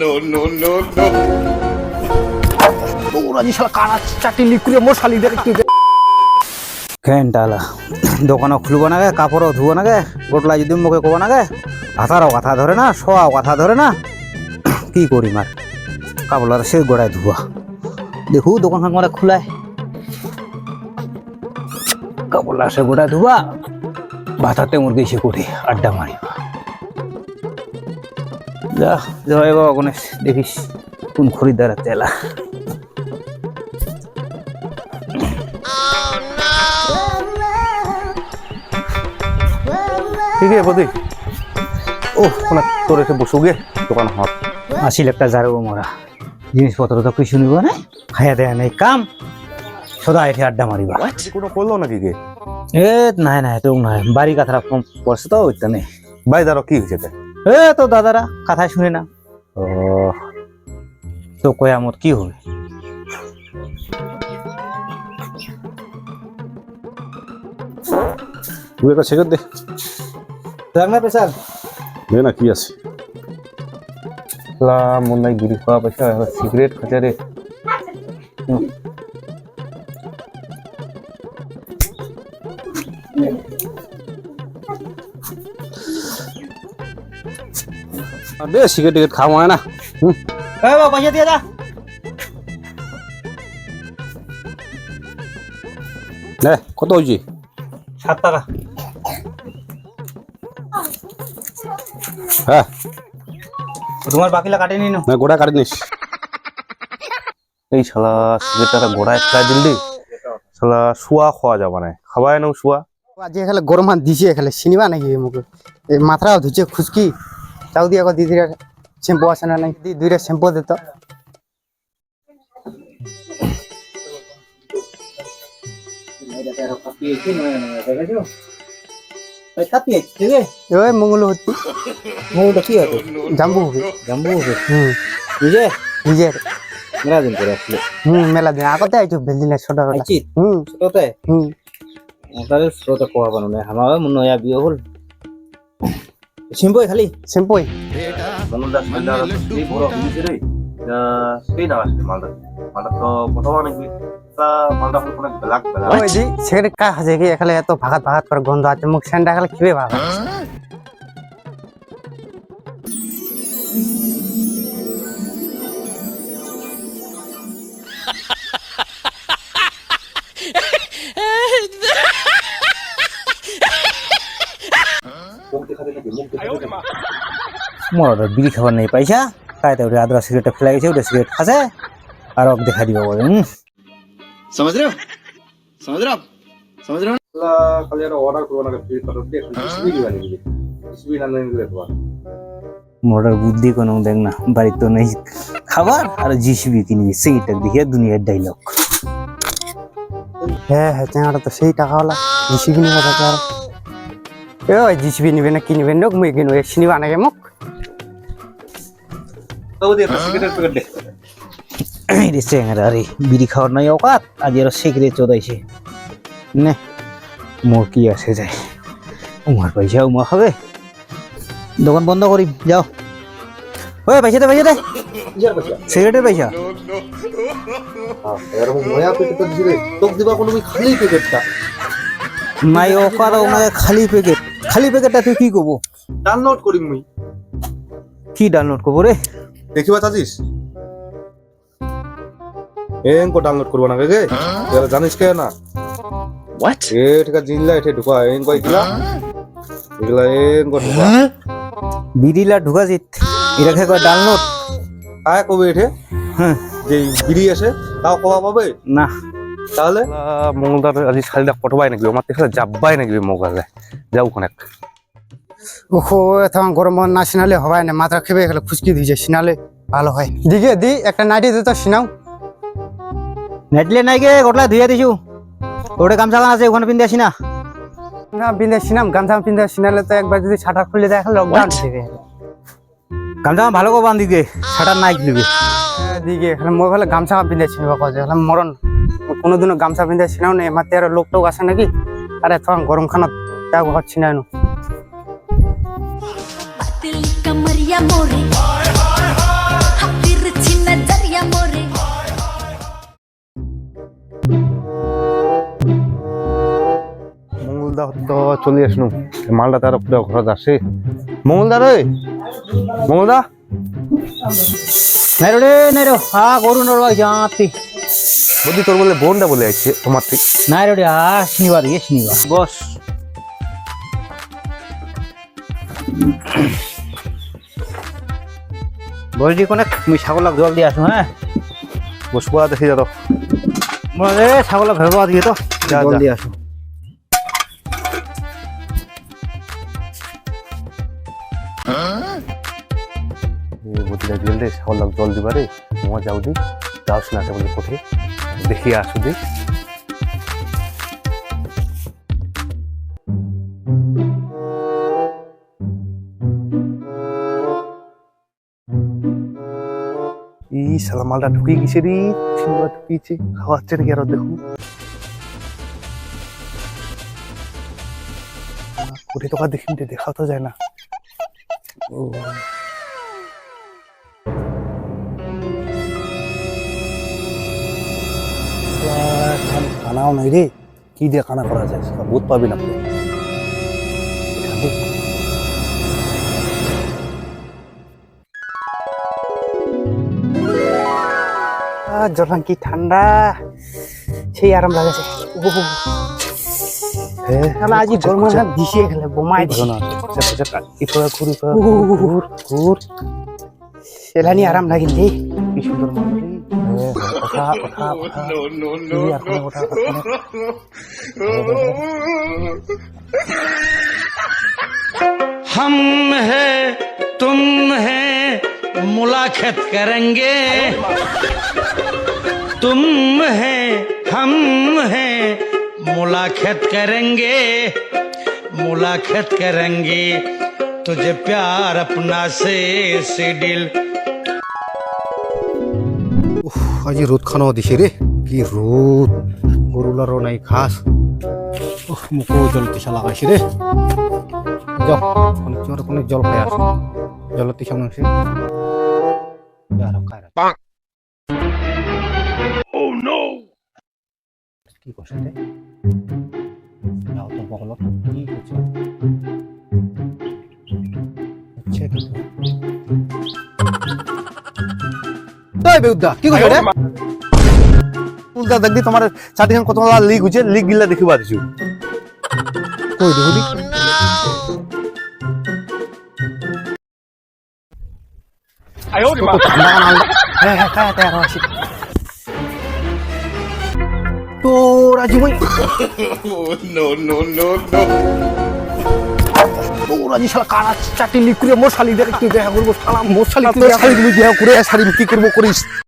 no, no, no, no. ওরা যে শালা চাটি লিকুরে দেখ খুলব না গে কাপড়ও ধুব না গে গোটলা যদি মুখে কব না গে হাতারও কথা ধরে না শোয়াও কথা ধরে না। কি করি মার? কাপড় সে গোড়ায় ধুয়া দেখু দোকান খান খোলায়। কাপড় সে গোড়ায় ধুবা। ভাতাতে মুরগি সে করি আড্ডা মারিবা। যা জয় বাবা গণেশ দেখিস কোন খরিদ্দার তেলা। ঠিক আছে প্রতীক ও শোনা তোর এসে বসু গে দোকান হত আসিল একটা জারবো মরা। জিনিসপত্র তো কিছু নিব না খাইয়া দেয়া নেই কাম। সদা এঠে আড্ডা মারিবা। কোনো করল নাকি গে? এ নাই নাই তো নাই। বাড়ি কথাটা কম পড়ছে তো ওইটা নেই। দাঁড়ো কি হয়েছে? এ তো দাদারা কথা শুনে না। ও তো কয়া মোর কি হবে? তুই একটা সিগারেট দে। রাখনা পেশাল দে না কি আছে? লা মন নাই বিড়ি খাওয়া পয়সা এবার সিগারেট খাচ্ছে রে। দে সিগারেট টিকেট খাওয়া হয় না। হুম। পয়সা দিয়ে দে কত হয়েছে? সাত টাকা। হ্যাঁ। তোমার বাকিলা কাটেনি না না গোড়া কাটি নিস। এই শালা সিগারেটটা গোড়ায় ফেলাই দিলি শালা শুয়া খাওয়া যাবে না খাওয়াই না শুয়া। আজ এখানে গরম হাত দিছে এখানে চিনিবা নাকি মুখে? এই মাথাটাও ধুচ্ছে চাউ দিয়ে আকৌ দিদিরা শ্যাম্পু আছে না নাই? দি দুইটা শ্যাম্পু দিত ওই মঙ্গল কি হবে জাম্বু হবে। জাম্বু হবে? হুম। বুঝে নিজের মেলা দিন করে আসলে হুম মেলা দিন। আগতে আইছো বেলদিনে ছোট আইছি? হুম। ছোটতে? হুম। তাহলে শ্রোতা কোয়া বানো না আমার নয়া বিয়ে হল। সিম্পই খালি সিম্পই মঙ্গলদা সন্ধ্যা আছে বড় হয়েছে রে সেই না আসলে মালদা মালদা তো প্রথম নাকি তা মালদা হল কোনো ব্ল্যাক ব্ল্যাক ওই দি সিগারেট কা খাচ্ছে কি এখানে এত ভাগাত ভাগাত করে গন্ধ আছে মুখ সেন্টা খালে খিবে ভাগা মরাটা বিড়ি খাবার নেই পাইছা? কায়তা ওটা আদরা সিগারেটটা ফেলে গেছে ওটা সিগারেট খাসে আর অক দেখা দিব বলে সমাজ রে সমাজ রে সমাজ রে খালি আর অর্ডার করব না ফ্রি পাঠাও দেখ সুবি না নেই দিলে তোমার বুদ্ধি কোনো দেখ না বাড়ির তো নেই খাবার আর জিসিবি কিনবি সেইটা দেখিয়া দুনিয়ার ডাইলগ হ্যাঁ হ্যাঁ তো সেই টাকাওয়ালা জিসিবি নিয়ে কথা ওই জিসিবি নিবে না কিনবে নোক মুই কিনবে চিনিবা নাকি মোক? রে চেঙ্গারা আরে বিড়ি খাওয়ার নাই অকাত আজ এরা সিগারেট চোদাইছে। নে মোর কি আসে যায়। উমার পয়সা উমা খাবে দোকান বন্ধ করি যাও। ওই পয়সা দে পয়সা দে। সিগারেটের পয়সা। খালি প্যাকেটটা নাই অকাত ওনাকে খালি প্যাকেট খালি প্যাকেটটা তুই কি করব? ডাউনলোড করি মুই। কি ডাউনলোড করব রে? দেখিবা চাচিস? এঙ্কো ডাউনলোড করব না এরা জানিস কে না? What? এ ঠিক আছে জিনলা এঠে ঢুকা এঙ্কো এগুলা। এগুলা এঙ্কো ঢুকা। বিড়িলা ঢুকা জিত। এটাকে কয় ডাউনলোড আয় কবে এঠে? হ্যাঁ। যে বিড়ি আছে তাও কবা পাবে? না। তাহলে? মঙ্গলদার আজি শালিদা পটবাই নাকি আমার দেখলে যাব্বাই নাকি মোগালে যাও ওখানে। ওহো তখন গরম না সিনালে হবাই না মাথা খেবে গেলে খুশকি দিয়েছে সিনালে ভালো হয়। দিকে দি একটা নাইটি দিত সিনাও। নেটলে নাই গে গটলা ধুইয়া দিছু। ওটা গামছা গান আছে ওখানে পিন্ধে আসি না না বিন্দে সিনাম গামছা পিন্ধে সিনালে তো একবার যদি ছাটা খুলে দেখে লকডাউন থেকে গামছা ভালো করে বান্ধি দে সেটা নাই কিনবি দিকে এখানে মই ভালো গামছা পিন্ধে এখানে মরণ। কোনোদিনও গামছা পিন্ধে আসি না এমাতে আর লোক টোক আসে নাকি? আর এত গরম খানা তা হচ্ছি না মঙ্গলদা তো চলে আসনু। মালটা তার পুরো ঘরত আসে মঙ্গলদা রে! মঙ্গলদা! নাই রে নাই রে হা করুন রা জাতি। বলছি তোর বলে বোনটা বলে আছে তোমার ঠিক নাই রে আ শনিবার ইয়ে শনিবার। বস। বসডি কোনে মুই ছাগলক জল দিয়ে আসো হ্যাঁ? বসবো আর দেখি যাও বলে ছাগলক ভেবা দিয়ে তো যা, জল যা। দিয়ে আসো। বুঝলে দিল রে ছাগল জল দিবারে তোমার যাও দি। যাও না বলে কোঠে দেখি আসু দি ই শালা মালটা ঢুকে গেছে রে। ছিলা ঢুকিয়েছে। খাওয়াচ্ছে নাকি আরও দেখুন কোটি টাকা দেখি দেখা তো যায় না। ও। কানাও নাই রে কি দিয়ে কানা করা যায় সেটা বুধ পাবি না। জলপান কি ঠান্ডা? সেই আরাম লাগেছে। গরম না ঘুরি ঘুর ঘুর আরাম লাগিল রে কি সুন্দর মানুষ हम है, तुम है, मुलाकात करेंगे। तुम है, हम है, मुलाकात करेंगे। मुलाकात करेंगे। तुझे प्यार अपना से से दिल আজি রোদ খানো দিছে রে কি রোদ গরুলারও নাই উফ, মুখও জল তিসা লাগাইছে রে যাও অনেক অনেক জল খাই আসো জল তিসা মনে হচ্ছে কি করছে রে যাও তো কি করছে হচ্ছে এই বেউদা কি করছে রে? উল্টা দেখবি তোমার চাটিখান কত লিক হচ্ছে লিক গিলা দেখিবা দিছো। কই দেখি হ্যাঁ হ্যাঁ খায় তাই আরও আসি তোর আজি মই তোর আজি শালা কানা চাটি লিকুরে মোর শালি দেখে তুই দেখা করব শালা মশালি শালি তোর শালি বিয়া করে শাড়ি কি করব করিস?